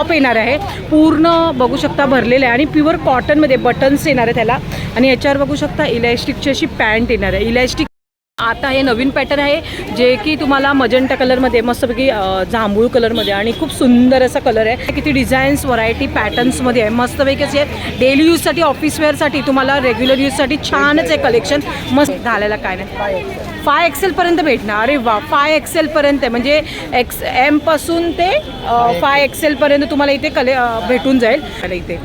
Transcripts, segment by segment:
Top येणार आहे. पूर्ण बघू शकता भरलेलं आहे आणि प्युअर कॉटनमध्ये बटन्स येणार आहे त्याला. आणि याच्यावर बघू शकता इलॅस्टिकची अशी पॅन्ट येणार आहे. इलॅस्टिक आता हे नवीन पॅटर्न आहे जे की तुम्हाला मजंटा कलरमध्ये मस्तपैकी जांभूळ कलरमध्ये आणि खूप सुंदर असा कलर आहे. किती डिझाईन्स व्हरायटी पॅटर्न्समध्ये आहे. मस्तपैकी असे डेली यूजसाठी ऑफिस वेअरसाठी तुम्हाला रेग्युलर यूजसाठी छानच आहे कलेक्शन मस्त. घालायला काय नाही. फाय एक्सेलपर्यंत भेटणार. अरे वा फाय एक्सेलपर्यंत आहे. म्हणजे एक्स एमपासून ते फाय एक्सेलपर्यंत तुम्हाला इथे कले भेटून जाईल. इथे.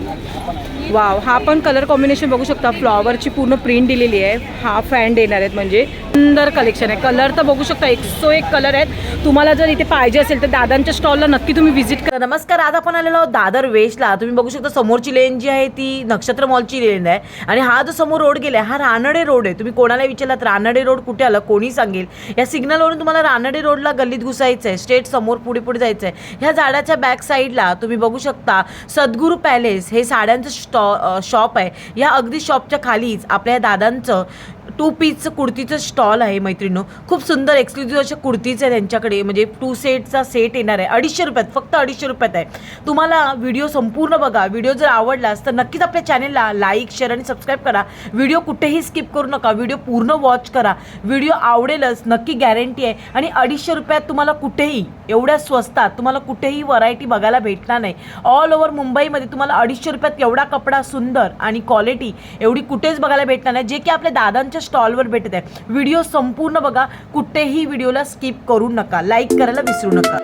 वाव हा पण कलर कॉम्बिनेशन बघू शकता. फ्लॉवरची पूर्ण प्रिंट दिलेली आहे. हा फॅन देणार आहेत म्हणजे. सुंदर कलेक्शन आहे. कलर तर बघू शकता एक सो एक कलर आहेत. तुम्हाला जर इथे पाहिजे असेल तर दादांच्या स्टॉलला नक्की तुम्ही व्हिजिट करा. नमस्कार आज आपण आलेलो आहोत दादर वेस्टला. तुम्ही बघू शकता समोरची लेन जी आहे ती नक्षत्र मॉलची लेन आहे. आणि हा जो समोर रोड गेला हा रानडे रोड आहे. तुम्ही कोणाला विचारलात रानडे रोड कुठे आलं? कोणी सांगेल? या सिग्नलवरून तुम्हाला रानडे रोडला गल्लीत घुसायचं आहे स्टेट समोर पुढे पुढे जायचं आहे ह्या झाडाच्या बॅक साईडला तुम्ही बघू शकता सद्गुरू पॅलेस हे साड्यांचं स्टॉ शॉप आहे. या अगदी शॉपच्या खालीच आपल्या दादांचं टू पीसचं कुर्तीचं स्टॉल आहे मैत्रिणीनो. खूप सुंदर एक्सक्लुझिव्ह अशा कुर्तीज आहे त्यांच्याकडे. म्हणजे टू सेटचा सेट येणार आहे. अडीचशे रुपयात फक्त अडीचशे रुपयात आहे. तुम्हाला व्हिडिओ संपूर्ण बघा. व्हिडिओ जर आवडलास तर नक्कीच आपल्या चॅनेलला लाईक शेअर आणि सबस्क्राईब करा. व्हिडिओ कुठेही स्किप करू नका. व्हिडिओ पूर्ण वॉच करा. व्हिडिओ आवडेलच नक्की गॅरंटी आहे. आणि अडीचशे रुपयात तुम्हाला कुठेही एवढ्या स्वस्तात तुम्हाला कुठेही व्हरायटी बघायला भेटणार नाही. ऑल ओव्हर मुंबईमध्ये तुम्हाला अडीचशे रुपयात एवढा कपडा सुंदर आणि क्वालिटी एवढी कुठेच बघायला भेटणार नाही. जे की आपल्या दादांच्या स्टॉलवर भेटत आहे. व्हिडिओ संपूर्ण बघा. कुठेही व्हिडिओला स्किप करू नका. लाईक करायला विसरू नका.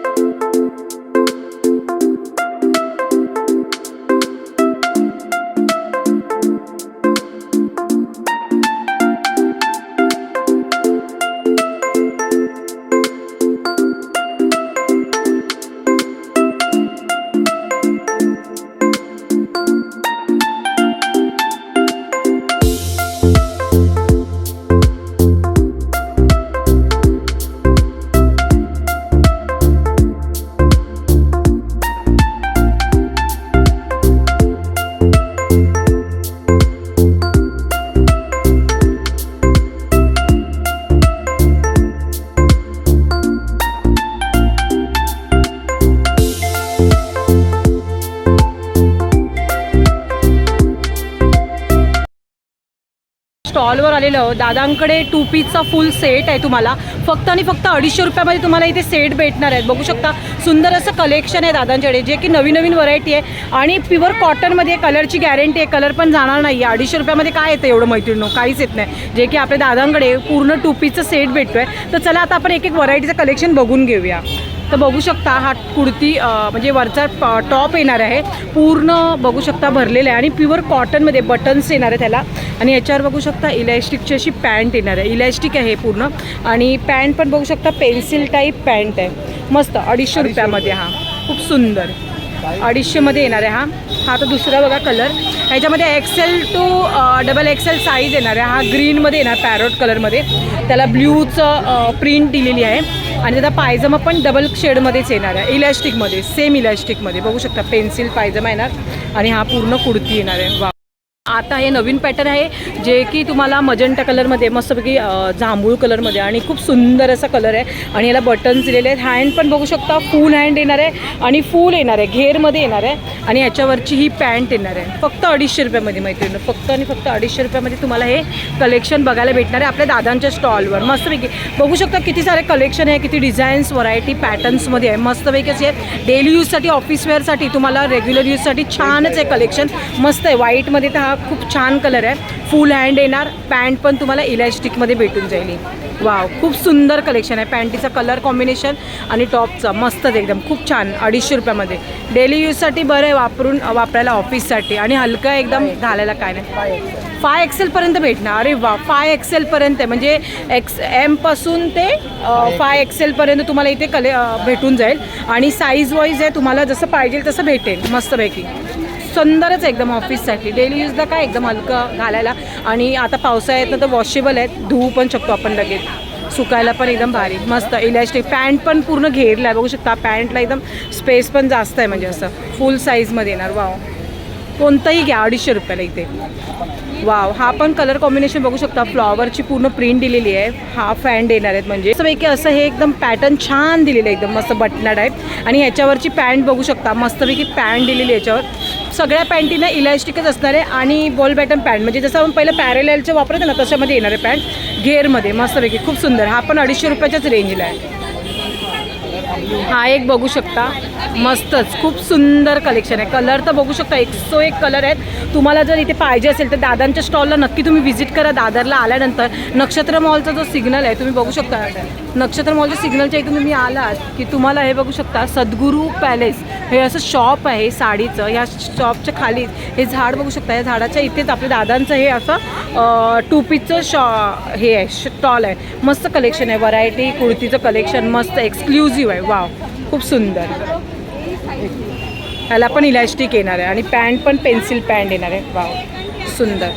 स्टॉलवर आलेलं दादांकडे टू पीसचा फुल सेट आहे तुम्हाला. फक्त आणि फक्त अडीचशे रुपयामध्ये तुम्हाला इथे सेट भेटणार आहेत. बघू शकता सुंदर असं कलेक्शन आहे दादांच्याकडे जे की नवीन नवीन व्हरायटी आहे. आणि प्युअर कॉटनमध्ये कलरची गॅरंटी आहे. कलर पण जाणार नाही आहे अडीचशे रुपयामध्ये काय येतं एवढं मैत्रिणी काहीच येत नाही. जे की आपल्या दादांकडे पूर्ण टू पीसचं सेट भेटतो आहे तर चला आता आपण एक एक व्हरायटीचं कलेक्शन बघून घेऊया. तर बघू शकता हा कुर्ती म्हणजे वरचा टॉप येणार आहे. पूर्ण बघू शकता भरलेला आहे. आणि प्युअर कॉटनमध्ये बटन्स येणार आहे त्याला आणि याच्यावर बघू शकता इलॅस्टिकची अशी पॅन्ट येणार आहे. इलॅस्टिक आहे हे पूर्ण. आणि पॅन्ट पण बघू शकता पेन्सिल टाईप पॅन्ट आहे. मस्त अडीचशे रुपयामध्ये हा. खूप सुंदर. अडीचशेमध्ये येणार आहे हा. हा तर दुसरा बघा कलर ह्याच्यामध्ये XL two double XL size येणार आहे. हा ग्रीनमध्ये येणार पॅरोट कलरमध्ये त्याला ब्ल्यूचं प्रिंट दिलेली आहे. आणि त्याचा पायजमा पण डबल शेडमध्येच येणार आहे. इलॅस्टिकमध्ये सेम इलॅस्टिकमध्ये बघू शकता पेन्सिल पायजमा येणार. आणि हा पूर्ण कुर्ती येणार आहे. वा. आता हे नवीन पॅटर्न आहे जे की तुम्हाला मजंटा कलरमध्ये मस्तपैकी जांभूळ कलरमध्ये आणि खूप सुंदर असा कलर आहे. आणि याला बटन्स दिलेले आहेत. हँड पण बघू शकता फुल हँड येणार आहे आणि फुल येणार आहे. घेरमध्ये येणार आहे आणि याच्यावरची ही पॅन्ट येणार आहे. फक्त अडीचशे रुपयामध्ये मैत्रिणी फक्त आणि फक्त अडीचशे रुपयामध्ये तुम्हाला हे कलेक्शन बघायला भेटणार आहे आपल्या दादांच्या स्टॉलवर मस्तपैकी. बघू शकता किती सारे कलेक्शन आहे किती डिझाईन्स व्हरायटी पॅटर्न्समध्ये आहे. मस्तपैकी असे डेली यूजसाठी ऑफिस वेअरसाठी तुम्हाला रेग्युलर यूजसाठी छानच आहे कलेक्शन मस्त आहे. व्हाईटमध्ये तर हा खूप छान कलर आहे. फुल हँड येणार. पॅन्ट पण तुम्हाला इलॅस्टिकमध्ये भेटून जाईल वाव खूप सुंदर कलेक्शन आहे. पॅन्टीचा कलर कॉम्बिनेशन आणि टॉपचा मस्तच एकदम. खूप छान. अडीचशे रुपयामध्ये. डेली यूजसाठी बरं आहे वापरून वापरायला ऑफिससाठी आणि हलकं एकदम घालायला काय नाही. फाय एक्सेलपर्यंत भेटणार. अरे वा फाय एक्सेलपर्यंत आहे. म्हणजे एक्स एमपासून ते फाय एक्सेलपर्यंत तुम्हाला इथे कले भेटून जाईल. आणि साईज वाईज आहे तुम्हाला जसं पाहिजे तसं भेटेल. मस्तपैकी. सुंदरच एकदम ऑफिससाठी. डेली यूजला काय एकदम हलकं घालायला? आणि आता पावसाळ्यात ना तर वॉशेबल आहेत. धुवू पण शकतो आपण लगेच. सुकायला पण एकदम भारी. मस्त. इलॅस्टिक पॅन्ट पण पूर्ण घेरला आहे बघू शकता पॅन्टला एकदम स्पेस पण जास्त आहे. म्हणजे असं फुल साईजमध्ये येणार. वाव कोणताही घ्या अडीचशे रुपयाला इथे. वाव हा पण कलर कॉम्बिनेशन बघू शकता. फ्लॉवरची पूर्ण प्रिंट दिलेली आहे. हा हँड येणार आहेत म्हणजे. मस्तपैकी असं हे एकदम पॅटर्न छान दिलेलं आहे. एकदम मस्त बटना टाईप आणि ह्याच्यावरची पॅन्ट बघू शकता. मस्तपैकी पॅन्ट दिलेली आहे याच्यावर. सगळ्या पॅन्टीना इलॅस्टिकच असणार आहे आणि बॉल बॅटन पॅन्ट म्हणजे जसं आपण पहिलं पॅरेलचे वापरतो ना तशामध्ये येणार आहे पॅन्ट घेरमध्ये मस्तपैकी. खूप सुंदर. हा पण अडीचशे रुपयाच्याच रेंजला आहे. हा एक बघू शकता. मस्तच खूप सुंदर कलेक्शन आहे. कलर तर बघू शकता एक सो एक कलर आहेत. तुम्हाला जर इथे पाहिजे असेल तर दादांच्या स्टॉलला नक्की तुम्ही व्हिजिट करा. दादरला आल्यानंतर नक्षत्र मॉलचा जो सिग्नल आहे तुम्ही बघू शकता. नक्षत्र मॉलच्या सिग्नलच्या इथून तुम्ही आलात की तुम्हाला हे बघू शकता सद्गुरू पॅलेस हे असं शॉप आहे साडीचं. ह्या शॉपच्या खाली हे झाड बघू शकता. या झाडाच्या इथेच आपल्या दादांचं हे असं टोपीचं शॉ हे आहे स्टॉल आहे. मस्त कलेक्शन आहे. व्हरायटी कुर्तीचं कलेक्शन मस्त एक्सक्लुझिव्ह आहे. वाव खूप सुंदर. ह्याला पण इलॅस्टिक येणार आहे आणि पॅन्ट पण पेन्सिल पॅन्ट येणार आहे. वाव सुंदर.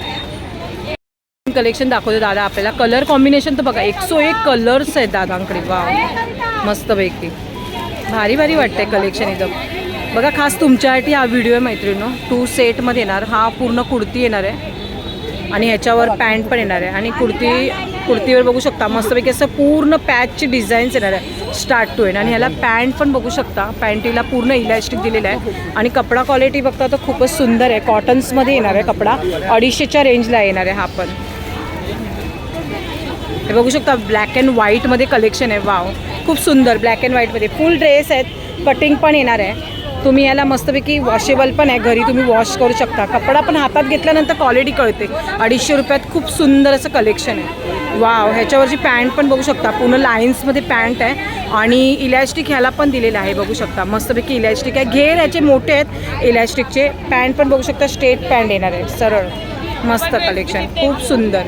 कलेक्शन दाखवतो दादा आपल्याला. कलर कॉम्बिनेशन तर बघा एकसो एक कलर्स आहेत दादांकडे. वाव मस्तपैकी. भारी भारी वाटतंय कलेक्शन एकदम. बघा खास तुमच्यासाठी हा व्हिडिओ आहे मैत्रिणीनो. टू सेटमध्ये येणार. हा पूर्ण कुर्ती येणार आहे. आणि ह्याच्यावर पॅन्ट पण येणार आहे. आणि कुर्ती कुर्तीवर बघू शकता. मस्तपैकी असं पूर्ण पॅचची डिझाईन्स येणार आहे. स्टार्ट टू एंड आणि ह्याला पॅन्ट पण बघू शकता. पॅन्टीला पूर्ण इलॅस्टिक दिलेलं आहे. आणि कपडा क्वालिटी बघता तर खूपच सुंदर आहे. कॉटन्समध्ये येणार आहे कपडा. अडीचशेच्या रेंजला येणार आहे हा पण. हे बघू शकता ब्लॅक अँड व्हाईटमध्ये कलेक्शन आहे. वाव खूप सुंदर ब्लॅक अँड व्हाईटमध्ये फुल ड्रेस आहेत. कटिंग पण येणार आहे. तुम्ही याला मस्तपैकी वॉशेबल पण आहे. घरी तुम्ही वॉश करू शकता. कपडा पण हातात घेतल्यानंतर क्वालिटी कळते. अडीचशे रुपयात खूप सुंदर असं कलेक्शन आहे. वाव ह्याच्यावरची पॅन्ट पण बघू शकता. पूर्ण लाईन्समध्ये पॅन्ट आहे. आणि इलॅस्टिक ह्याला पण दिलेलं आहे बघू शकता. मस्तपैकी इलॅस्टिक आहे. घेर ह्याचे मोठे आहेत इलॅस्टिकचे. पॅन्ट पण बघू शकता स्ट्रेट पॅन्ट येणार आहे. सरळ. मस्त कलेक्शन. खूप सुंदर.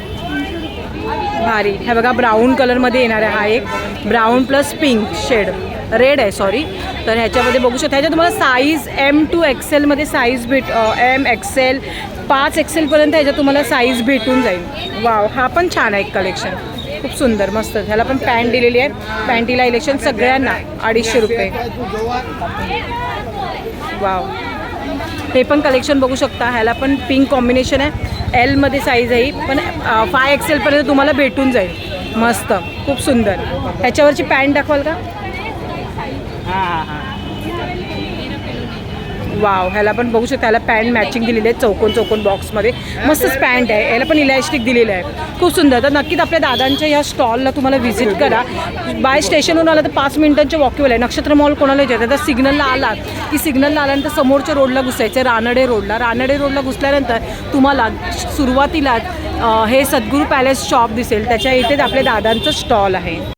भारी. हे बघा ब्राऊन कलरमध्ये येणार आहे हा एक. Brown plus pink shade. Red आहे सॉरी. तर ह्याच्यामध्ये बघू शकता. ह्याच्यात तुम्हाला साईज एम टू एक्सेलमध्ये साईज भेट एम एक्सेल पाच एक्सेलपर्यंत ह्याच्यात तुम्हाला साईज भेटून जाईल. वाव हा पण छान आहे कलेक्शन खूप सुंदर मस्त. ह्याला पण पॅन्ट दिलेली आहे. पॅन्टीला इलेक्शन सगळ्यांना अडीचशे रुपये. वाव हे पण कलेक्शन बघू शकता. ह्याला पण पिंक कॉम्बिनेशन आहे. एलमध्ये साईज आहे पण फाय एक्सेलपर्यंत तुम्हाला भेटून जाईल. मस्त. खूप सुंदर. ह्याच्यावरची पॅन्ट दाखवाल का? वाव ह्याला पण बघू शकता ह्याला पॅन्ट मॅचिंग दिलेली आहे चौकोन चौकोन बॉक्समध्ये मस्तच पॅन्ट आहे याला पण इलॅस्टिक दिलेलं आहे. खूप सुंदर. तर नक्कीच आपल्या दादांच्या या स्टॉलला तुम्हाला व्हिजिट करा. बाय स्टेशनवरून आला तर पाच मिनिटांच्या वॉकेबल आहे. नक्षत्र मॉल कोणाला जायचं तर सिग्नलला आलात की सिग्नलला आल्यानंतर समोरच्या रोडला घुसायचं रानडे रोडला रानडे रोडला घुसल्यानंतर तुम्हाला सुरुवातीलाच हे सद्गुरू पॅलेस शॉप दिसेल. त्याच्या इथेच आपल्या दादांचं स्टॉल आहे.